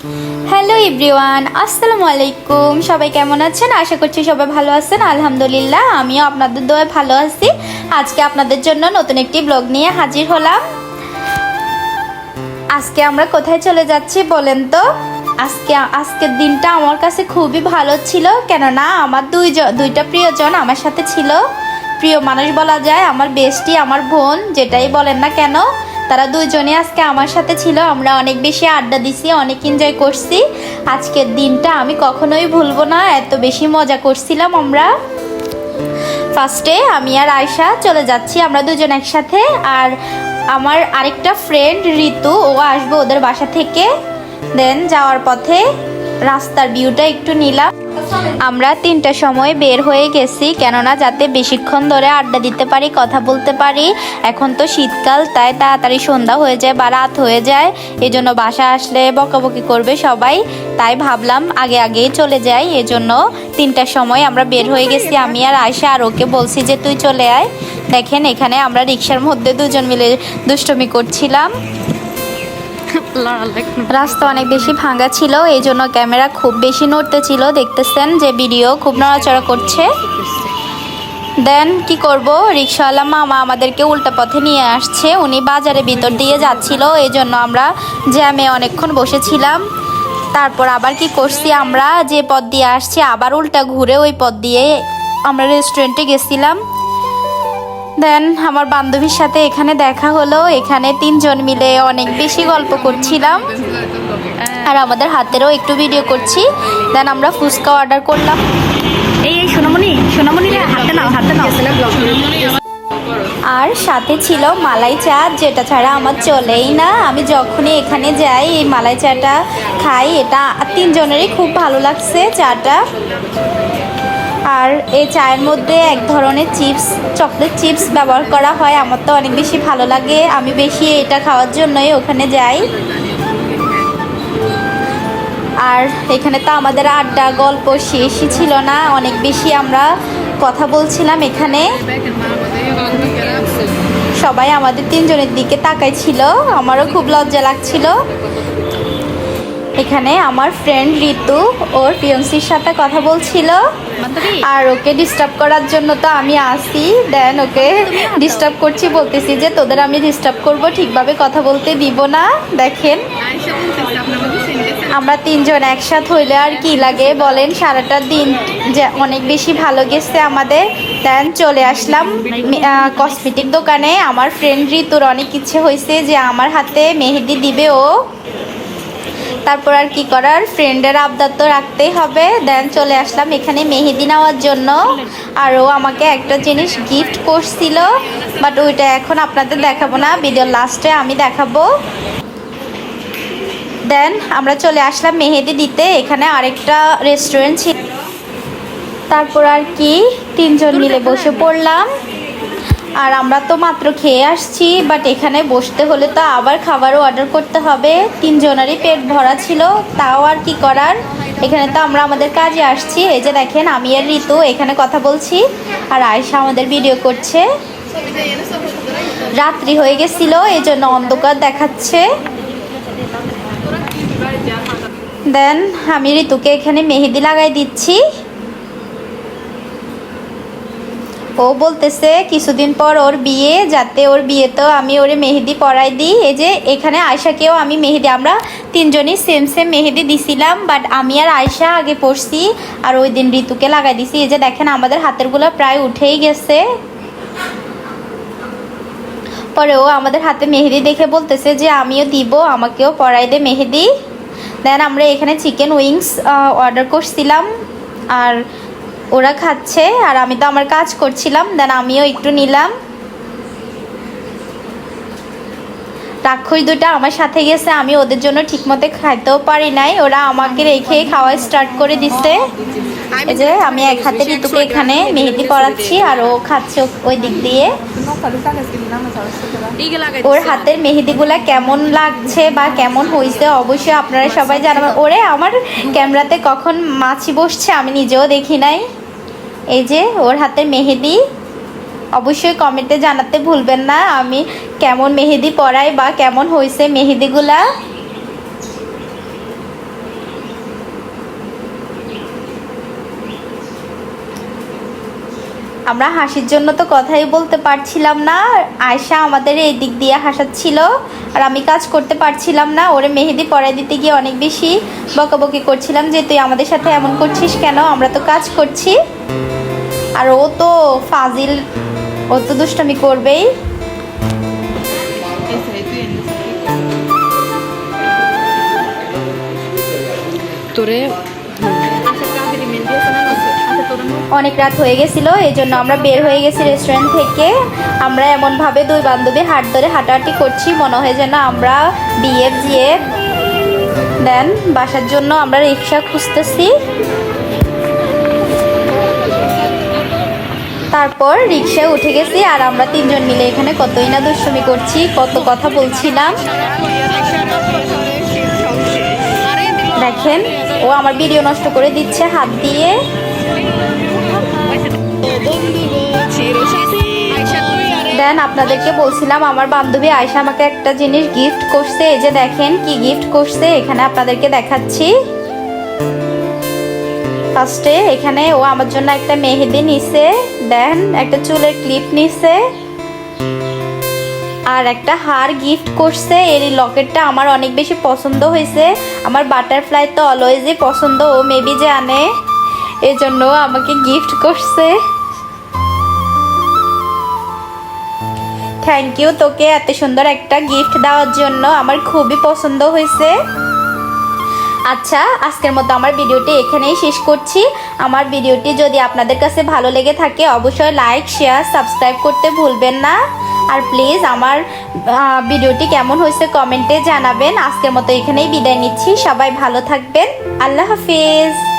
Everyone, আসসালামু আলাইকুম। সবাই কেমন আছেন? আশা করছি সবাই ভালো আছেন। আলহামদুলিল্লাহ, আমিও আপনাদের দোয়া ভালো আছি। আজকে আপনাদের জন্য নতুন একটি ব্লগ নিয়ে হাজির হলাম। আজকে আমরা কোথায় চলে যাচ্ছি বলেন তো? আজকে, আজকের দিনটা আমার কাছে খুবই ভালো ছিল, কেননা আমার দুইজন দুইটা প্রিয়জন আমার সাথে ছিল। প্রিয় মানুষ বলা যায়, আমার বেস্টি, আমার বোন, যেটাই বলেন না কেন। তারা দুজনে আজকে আমার সাথে ছিল, আমরা অনেক বেশি আড্ডা দিছি, অনেক এনজয় করছি। আজকের দিনটা আমি কখনোই ভুলবো না, এত বেশি মজা করছিলাম আমরা। ফার্স্টে আমি আর আয়শা চলে যাচ্ছি, আমরা দুজন একসাথে, আর আমার আরেকটা ফ্রেন্ড ঋতু, ও আসবে ওদের বাসা থেকে। দেন যাওয়ার পথে রাস্তার ভিউটা একটু নিলাম। আমরা তিনটার সময় বের হয়ে গেছি, কেননা যাতে বেশিক্ষণ ধরে আড্ডা দিতে পারি, কথা বলতে পারি। এখন তো শীতকাল, তাই তাড়াতাড়ি সন্ধ্যা হয়ে যায় বা রাত হয়ে যায়। এই জন্য বাসা আসলে বকাবকি করবে সবাই। তাই ভাবলাম আগে আগেই চলে যাই। এজন্য তিনটার সময় আমরা বের হয়ে গেছি। আমি আর আয়সা আর ওকে বলছি যে, তুই চলে আয়। দেখেন, এখানে আমরা রিক্সার মধ্যে দুজন মিলে দুষ্টমি করছিলাম। রাস্তা অনেক বেশি ভাঙা ছিল, এই জন্য ক্যামেরা খুব বেশি নড়তে ছিল। দেখতেছেন যে ভিডিও খুব নড়াচড়া করছে। দেন কি করব? রিক্সাওয়ালা মামা আমাদেরকে উল্টা পথে নিয়ে আসছে। উনি বাজারের ভিতর দিয়ে যাচ্ছিল, এই জন্য আমরা জ্যামে অনেকক্ষণ বসেছিলাম। তারপর আবার কি করছি আমরা? যে পথ দিয়ে আসছি, আবার উল্টা ঘুরে ওই পথ দিয়ে আমরা রেস্টুরেন্টে গেছিলাম। দেন আমার বান্ধবীর সাথে এখানে দেখা হলো। এখানে তিনজন মিলে অনেক বেশি গল্প করছিলাম। আর আমাদের হাতেরও একটু ভিডিও করছি। দেন আমরা ফুচকা অর্ডার করলাম। এই এই সোনামণি সোনামণি হাতে নাও হাতে নাও। আর সাথে ছিল মালাই চা যেটা ছাড়া আমার চলেই না। আমি যখনই এখানে যাই এই মালাই চাটা খাই এটা তিনজনেরই খুব ভালো লাগছে চাটা। আর এই চায়ের মধ্যে এক ধরনের চিপস, চকলেট চিপস ব্যবহার করা হয়। আমার তো অনেক বেশি ভালো লাগে। আমি বেশি এটা খাওয়ার জন্যই ওখানে যাই। আর এখানে তো আমাদের আড্ডা, গল্প শেষই ছিল না। অনেক বেশি আমরা কথা বলছিলাম এখানে। সবাই আমাদের তিনজনের দিকে তাকাই ছিল আমারও খুব লজ্জা লাগছিল। এখানে আমার ফ্রেন্ড ঋতু ওর পিয়ন্সির সাথে কথা বলছিল। আর ওকে ডিস্টার্ব করার জন্য তো আমি আসি। দেন ওকে ডিস্টার্ব করছি বলতেছি যে তোদের আমি ডিস্টার্ব করব ঠিকভাবে কথা বলতে দিব না। দেখেন আমরা তিনজন একসাথ হইলে আর কি লাগে? বলেন সারাটা দিন যে অনেক বেশি ভালো গেছে আমাদের। দেন চলে আসলাম কসমেটিক দোকানে। আমার ফ্রেন্ড ঋতুর অনেক ইচ্ছে হয়েছে যে আমার হাতে মেহেদি দিবে ও। তারপর আর কি করার? ফ্রেন্ডের আবদার তো রাখতেই হবে। দেন চলে আসলাম এখানে মেহেদি নেওয়ার জন্য। আর ও আমাকে একটা জিনিস গিফট করছিল বাট ওইটা এখন আপনাদের দেখাবো না। ভিডিও লাস্টে আমি দেখাবো। দেন আমরা চলে আসলাম মেহেদি দিতে। এখানে আরেকটা রেস্টুরেন্ট ছিল। তারপর আর কি তিনজন মিলে বসে পড়লাম। আর আমরা তো মাত্র খেয়ে আসছি বাট এখানে বসতে হলে তো আবার খাবারও অর্ডার করতে হবে। তিনজনেরই পেট ভরা ছিল, তাও আর কি করার? এখানে তো আমরা আমাদের কাজে আসছি। এই যে দেখেন, আমি আর ঋতু এখানে কথা বলছি, আর আয়সা আমাদের ভিডিও করছে। রাত্রি হয়ে গেছিল, এই জন্য অন্ধকার দেখাচ্ছে। দেন, আমি ঋতুকে এখানে মেহেদি লাগাই দিচ্ছি। ও বলতেছে, কিছুদিন পর ওর বিয়ে, যাতে ওর বিয়েতেও আমি ওরে মেহেদি পরাই দিই। এই যে, এখানে আয়সাকেও আমি মেহেদি, আমরা তিনজনই সেম সেম মেহেদি দিছিলাম বাট আমি আর আয়সা আগে পড়ছি আর ওই দিন ঋতুকে লাগাই দিছি। এই যে দেখেন, আমাদের হাতেরগুলো প্রায় উঠেই গেছে। পরে ও আমাদের হাতে মেহেদি দেখে বলতেছে যে, আমিও দিব, আমাকেও পরাই দে মেহেদি। দেন আমরা এখানে চিকেন উইংস অর্ডার করছিলাম, আর ওরা খাচ্ছে, আর আমি তো আমার কাজ করছিলাম, দেন আমিও একটু নিলাম। রাক্ষস দুটা আমার সাথে গেছে, আমি ওদের জন্য ঠিক ঠিকমতো খাইতেও পারি নাই। ওরা আমাকে রেখে খাওয়া স্টার্ট করে দিছে। যে, আমি এক হাতে ঋতুকে এখানে মেহেদি পরাচ্ছি, আর ও খাচ্ছে ওই দিক দিয়ে। ওর হাতের মেহেদিগুলা কেমন লাগছে বা কেমন হয়েছে অবশ্যই আপনারা সবাই জানাবেন। ওরে, আমার ক্যামেরাতে কখন মাছি বসছে আমি নিজেও দেখি নাই। এই যে ওর হাতে মেহেদি। অবশ্যই কমেন্টে জানাতে ভুলবেন না, আমি কেমন মেহেদি পরাই বা কেমন হয়েছে মেহেদিগুলা। আমরা হাসির জন্য তো কথাই বলতে পারছিলাম না আয়সা আমাদের এই দিক দিয়ে হাসাচ্ছিল আর আমি কাজ করতে পারছিলাম না, ওরে মেহেদি পরাই দিতে গিয়ে অনেক বেশি বকাবকি করছিলাম যে তুই আমাদের সাথে এমন করছিস কেন, আমরা তো কাজ করছি। আর ও তো ফাজিল ও তো দুষ্টামি করবেই। তোরে? অনেক রাত হয়ে গেছিল এই জন্য আমরা বের হয়ে গেছি রেস্টুরেন্ট থেকে। আমরা এমনভাবে দুই বান্ধবী হাট ধরে হাঁটাহাঁটি করছি মনে হয় যেন আমরা বিয়ের জিয়ে দেন বাসার জন্য আমরা রিক্সা খুঁজতেছি। তারপর রিক্সায় উঠে গেছি আর আমরা তিনজন মিলে এখানে কতই না দুষ্টুমি করছি, কত কথা বলছিলাম। দেখেন, ও আমার ভিডিও নষ্ট করে দিচ্ছে হাত দিয়ে। দেন আপনাদেরকে বলছিলাম, আমার বান্ধবী আয়সা আমাকে একটা জিনিস গিফট করছে, এই যে দেখেন কি গিফট করছে, এখানে আপনাদেরকে দেখাচ্ছি। ফার্স্টে এখানে ও আমার জন্য একটা মেহেদি নিছে, দেন একটা চুলের ক্লিপ নিছে, আর একটা হার গিফট করছে। এর লকেটটা আমার অনেক বেশি পছন্দ হয়েছে। আমার বাটারফ্লাই তো অলওয়েজই পছন্দ, ও মেবি জানে। এই জন্য আমাকে গিফট করছে। থ্যাংক ইউ তোকে এত সুন্দর একটা গিফট দেওয়ার জন্য। আমার খুবই পছন্দ হয়েছে। আচ্ছা আজকের মতো আমার ভিডিওটি এখানেই শেষ করছি। আমার ভিডিওটি যদি আপনাদের কাছে ভালো লেগে থাকে, অবশ্যই লাইক, শেয়ার, সাবস্ক্রাইব করতে ভুলবেন না। আর প্লিজ আমার ভিডিওটি কেমন হয়েছে কমেন্টে জানাবেন। আজকের মতো এখানেই বিদায় নিচ্ছি। সবাই ভালো থাকবেন। আল্লাহ হাফিজ।